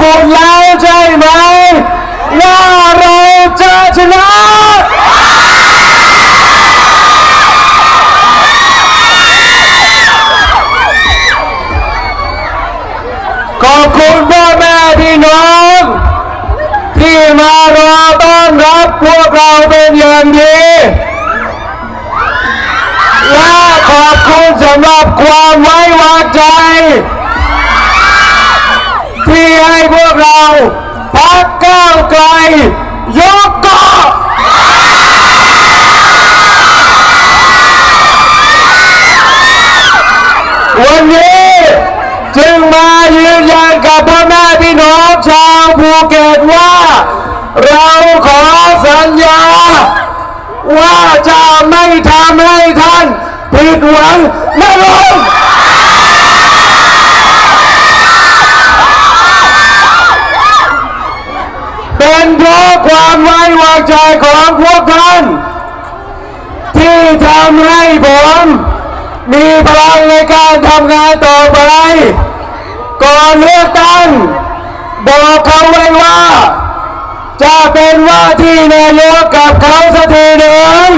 คุณแล้วใช่ไหมว่าเราจะชนะขอบคุณพ่อแม่พี่น้อง ที่มารอต้อนรับพวกเราเป็นอย่างดีและขอบคุณสำหรับความไว้วางใจ พวกเราพักก้าวไกลยกกาะวันนี้จึงมายืนยันกับพ่อแม่พี่น้องชาวภูเก็ตว่า เราขอสัญญา ว่าจะไม่ทำให้ท่านผิดหวังนะลง เป็นเพราะความไว้วางใจของพวกท่าน ที่ทำให้ผมมีพลังในการทำงานต่อไป ก่อนเลือกตั้งบอกเขาไว้ว่า จะเป็นว่าที่นายกกับเขาสักทีหนึ่ง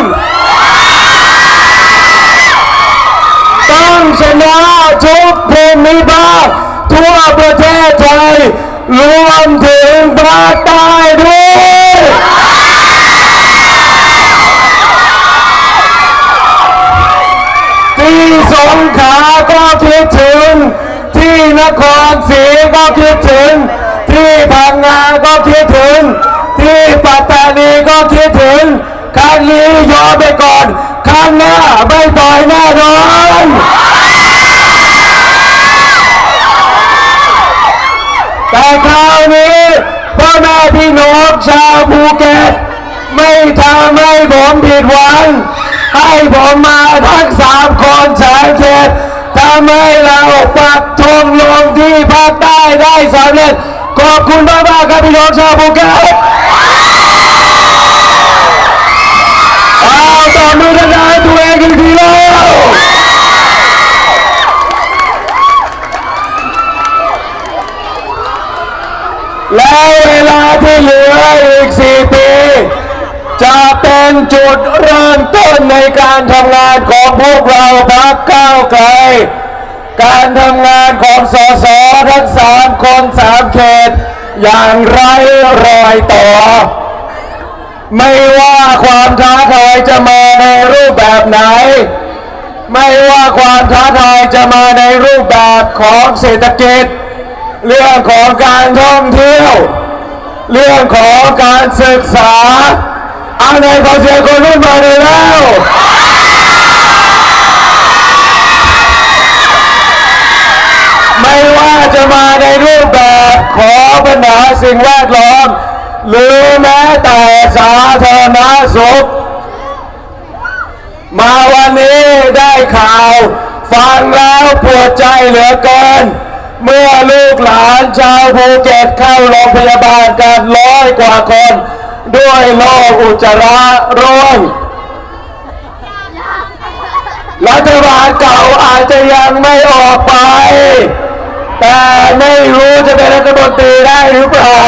ต้องชนะทุกภูมิภาคทั่วประเทศไทย รวมถึงภาคใต้ด้วยที่สงขลาก็คิดถึง ที่นครศรีก็คิดถึง ที่พังงาก็คิดถึง ที่ปัตตานีก็คิดถึงครั้งนี้ยอมไปก่อนครั้งหน้าไม่ปล่อยแน่นอน แต่คราวนี้พ่อแม่พี่น้องชาวภูเก็ตไม่ทำให้ผมผิดหวัง ให้ผมมาทั้งสามคนแสนเขตทำให้เราปักธงลงที่ภาคใต้ได้สำเร็จ ขอบคุณมากๆครับพี่น้องชาวภูเก็ตเอาต่อมือดังๆให้ตัวเองอีกทีแล้ว แล้ว เวลาที่เหลืออีก4ปี จะเป็นจุดเริ่มต้นในการทำงานของพวกเราพักก้าวไกล การทำงานของสสทั้งสามคนสามเขต อย่างไรรอยต่อ ไม่ว่าความท้าทายจะมาในรูปแบบไหนไม่ว่าความท้าทายจะมาในรูปแบบของเศรษฐกิจ เรื่องของการท่องเที่ยว เรื่องของการศึกษาเอาในขอเสียงคนรุ่นใหม่เลยแล้วไม่ว่าจะมาในรูปแบบขอปัญหาสิ่งแวดล้อม หรือแม้แต่สาธารณสุข มาวันนี้ได้ข่าว ฟังแล้วปวดใจเหลือเกิน เมื่อลูกหลานชาวภูเก็ตเข้าโรงพยาบาลกันร้อยกว่าคน ด้วยโรคอุจจาระร่วงรัฐบาลเก่าอาจจะยังไม่ออกไป แต่ไม่รู้จะเป็นรัฐมนตรีได้หรือเปล่า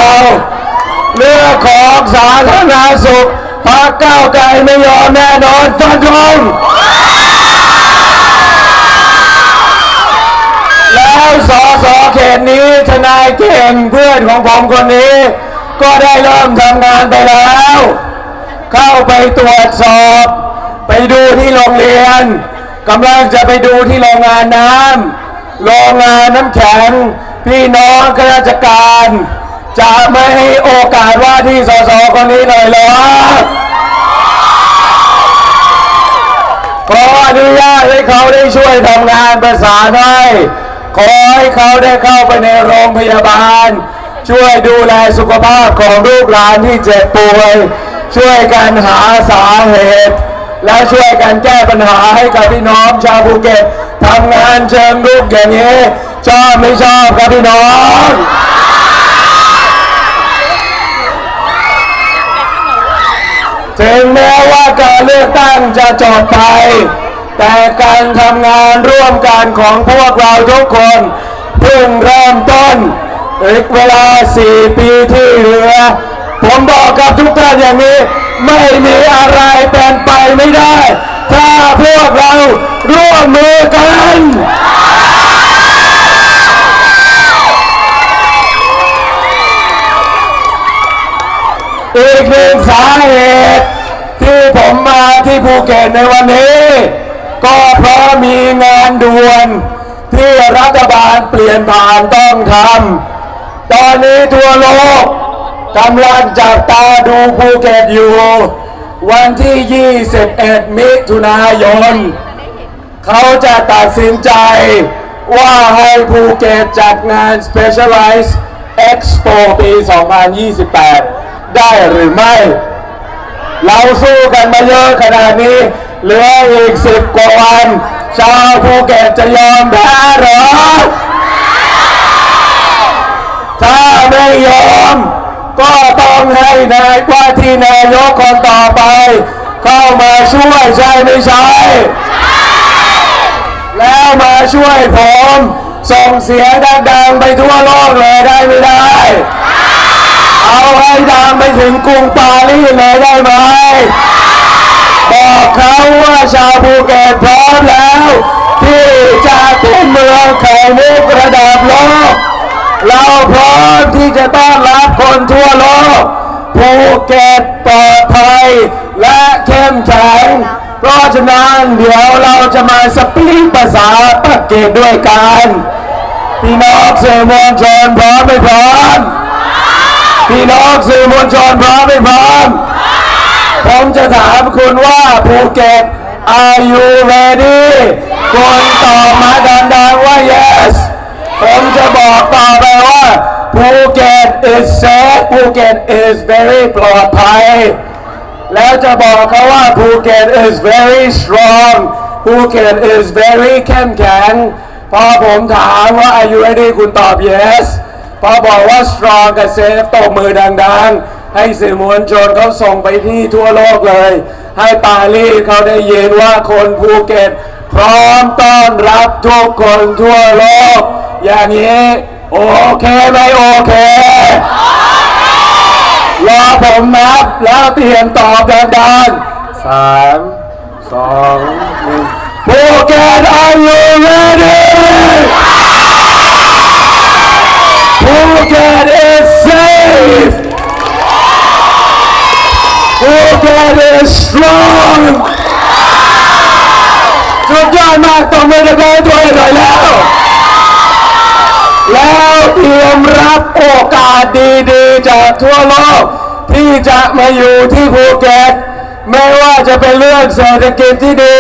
เรื่องของสาธารณสุขพรรคก้าวไกลไม่ยอมแน่นอนฟันธง แล้วสอสอเขตนี้ทนายเก่งเพื่อนของผมคนนี้ ก็ได้เริ่มทำงานไปแล้ว เข้าไปตรวจสอบ ไปดูที่โรงเรียนกำลังจะไปดูที่โรงงานน้ำโรงงานน้ำแข็ง พี่น้องข้าราชการ จะไม่ให้โอกาสว่าที่สสคนนี้เลยเหรอขออนุญาตให้เขาได้ช่วยทำงานประสานให้ ขอให้เขาได้เข้าไปในโรงพยาบาล ช่วยดูแลสุขภาพของลูกหลานที่เจ็บป่วย ช่วยกันหาสาเหตุ และช่วยกันแก้ปัญหาให้กับพี่น้องชาวภูเก็ตทำงานเชิงรุกอย่างนี้ชอบไม่ชอบครับพี่น้องถึงแม้ว่าการเลือกตั้งจะจบไป แต่การทำงานร่วมกันของพวกเราทุกคนเพิ่งเริ่มต้นอีกเวลา 4 ปีที่เหลือ ผมบอกกับทุกท่านอย่างนี้ ไม่มีอะไรเป็นไปไม่ได้ ถ้าพวกเราร่วมมือกันอีกหนึ่งสาเหตุที่ผมมาที่ภูเก็ตในวันนี้ ก็เพราะมีงานด่วนที่รัฐบาลเปลี่ยนผ่านต้องทำตอนนี้ทั่วโลกกำลังจับตาดูภูเก็ตอยู่ วันที่ 21 มิถุนายน เขาจะตัดสินใจว่าให้ภูเก็ตจัดงาน Specialized Expo ปี 2028 ได้หรือไม่ เราสู้กันมาเยอะขนาดนี้ เหลืออีกสิบกว่าวัน ชาวภูเก็ตจะยอมแพ้หรอ ถ้าไม่ยอม ก็ต้องให้นายว่าที่นายกคนต่อไป เข้ามาช่วยใช่ไม่ใช่ แล้วมาช่วยผม ส่งเสียงดังๆไปทั่วโลกเลยได้ไม่ได้ เอาให้ดังไปถึงกรุงปารีสเลยได้ไหม บอกเขาว่าชาวภูเก็ตพร้อมแล้ว ที่จะเป็นเมืองไข่มุกระดับโลก เราพร้อมที่จะต้อนรับคนทั่วโลกภูเก็ตปลอดภัยและเข้มแข็งเพราะฉะนั้นเดี๋ยวเราจะมาสปีกภาษาปักเกตด้วยกันพี่น้องสื่อมวลชนพร้อมไม่พร้อมพี่น้องสื่อมวลชนพร้อมไม่พร้อม ผมจะถามคุณว่าภูเก็ต are you ready คนตอบมาดังๆว่า yes ผมจะบอกต่อไปว่าภูเก็ต is safe ภูเก็ต is very ปลอดภัย แล้วจะบอกเขาว่าภูเก็ต is very strong ภูเก็ต is very เข้มแข็งพอผมถามว่า are you ready คุณตอบ yes พอบอกว่า strong กับ safe ตบมือดังๆ ให้สื่อมวลชนเขาส่งไปที่ทั่วโลกเลย ให้ปารีสเขาได้ยินว่าคนภูเก็ต พร้อมต้อนรับทุกคนทั่วโลก อย่างนี้ โอเคไหมโอเครอผมนับแล้วเตรียมตอบดังๆสามสองหนึ่งภูเก็ต are you ready ภูเก็ต is strong สุดยอดมากต้องไม่ได้แพ้ตัวเองหน่อยแล้ว แล้วเตรียมรับโอกาสดีๆ จากทั่วโลก ที่จะมาอยู่ที่ภูเก็ตไม่ว่าจะเป็นเรื่องเศรษฐกิจที่ดี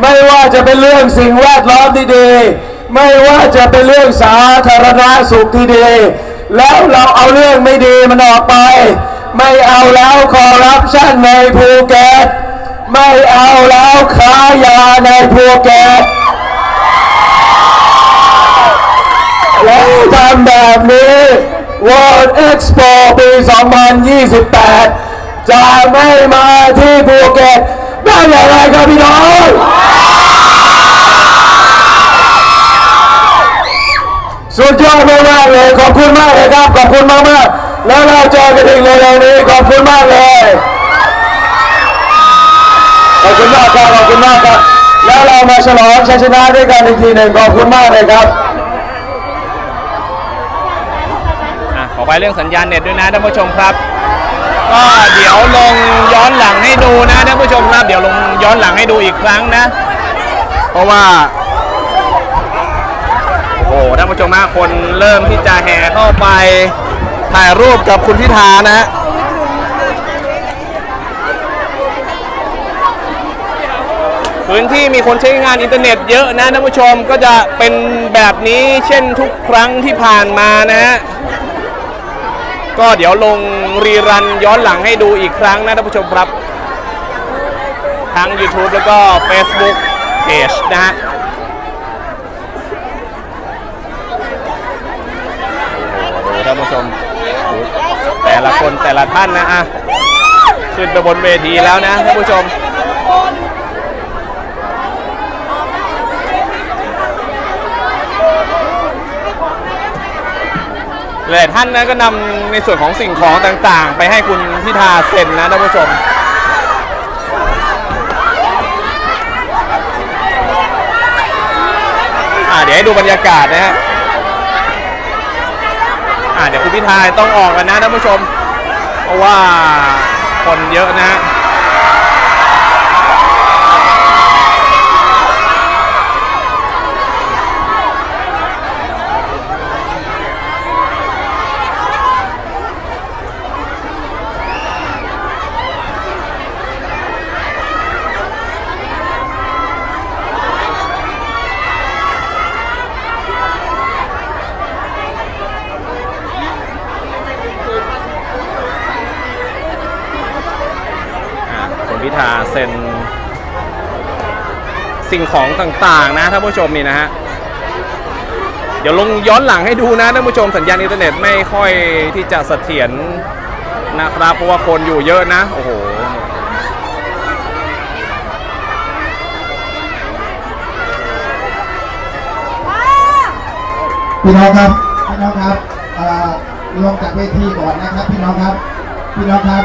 ไม่ว่าจะเป็นเรื่องสิ่งแวดล้อมที่ดี ไม่ว่าจะเป็นเรื่องสาธารณสุขที่ดี แล้วเราเอาเรื่องไม่ดีมันออกไป ไม่เอาแล้วคอรัปชันในภูเก็ตไม่เอาแล้วค้ายาในภูเก็ตแล้วทำแบบนี้ World Expo ปี 2028 จะไม่มาที่ภูเก็ตได้อย่างไรครับพี่น้องสุดยอดมากๆเลยขอบคุณมากเลยครับ ขอบคุณมากมากๆ แล้วเราเจอกันอีกเร็วๆนี้ขอบคุณมากเลย ขอบคุณมากครับขอบคุณมากครับ แล้วเรามาฉลองชัยชนะด้วยกันอีกทีหนึ่งขอบคุณมากเลยครับ อะขอไปเรื่องสัญญาณเน็ตด้วยนะท่านผู้ชมครับ ก็เดี๋ยวลงย้อนหลังให้ดูนะท่านผู้ชมครับ เดี๋ยวลงย้อนหลังให้ดูอีกครั้งนะ เพราะว่า โอ้โหท่านผู้ชมฮะคนเริ่มที่จะแห่เข้าไป ถ่ายรูปกับคุณพิธานะฮะพื้นที่มีคนใช้งานอินเทอร์เน็ตเยอะนะท่านผู้ชมก็จะเป็นแบบนี้เช่นทุกครั้งที่ผ่านมานะฮะก็เดี๋ยวลงรีรันย้อนหลังให้ดูอีกครั้งนะท่านผู้ชมครับ ทั้ง YouTube แล้วก็ Facebook Page นะฮะโอ้โหท่านผู้ชม แต่ละคนแต่ละท่านนะอะขึ้นไปบนเวทีแล้วนะท่านผู้ชมหลายท่านนะก็นำในส่วนของสิ่งของต่างๆ ไปให้คุณพิธาเซ็นนะท่านผู้ชมเดี๋ยวให้ดูบรรยากาศนะฮะ อ่าเดี๋ยวคุณพิธาต้องออกกันนะท่านผู้ชม เพราะว่าคนเยอะนะฮะ อ่าคุณพิธาเซ็น สิ่งของต่างๆนะท่านผู้ชมนี่นะฮะเดี๋ยวลงย้อนหลังให้ดูนะท่านผู้ชมสัญญาณอินเทอร์เน็ตไม่ค่อยที่จะเสถียรนะครับเพราะว่าคนอยู่เยอะนะโอ้โหพี่น้องครับพี่น้องครับเอ่อลงจากเวทีก่อนนะครับพี่น้องครับพี่น้องครับ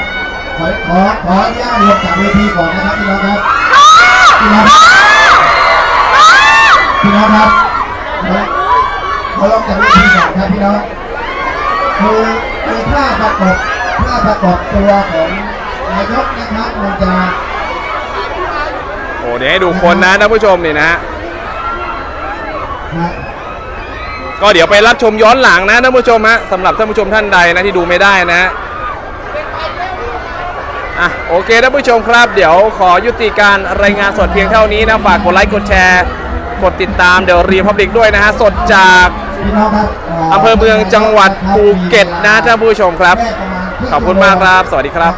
ขอขอขออนุญาตลงจากเวทีก่อนนะครับพี่น้องครับ พี่น้องครับพี่น้องครับขอขอลงจากเวทีก่อนครับพี่น้องคือคือภาพประกอบภาพประกอบตัวของนายกนะครับมันจะโอ้เดี๋ยวให้ดูคนนะท่านผู้ชมนี่นะฮะนะก็เดี๋ยวไปรับชมย้อนหลังนะท่านผู้ชมฮะสำหรับท่านผู้ชมท่านใดนะที่ดูไม่ได้นะฮะ อะโอเคท่านผู้ชมครับ เดี๋ยวขอยุติการรายงานสดเพียงเท่านี้นะ ฝากกดไลค์กดแชร์ กดติดตามเดี๋ยวรีพับลิกด้วยนะฮะ สดจากอำเภอเมืองจังหวัดภูเก็ตนะท่านผู้ชมครับ ขอบคุณมากครับ สวัสดีครับ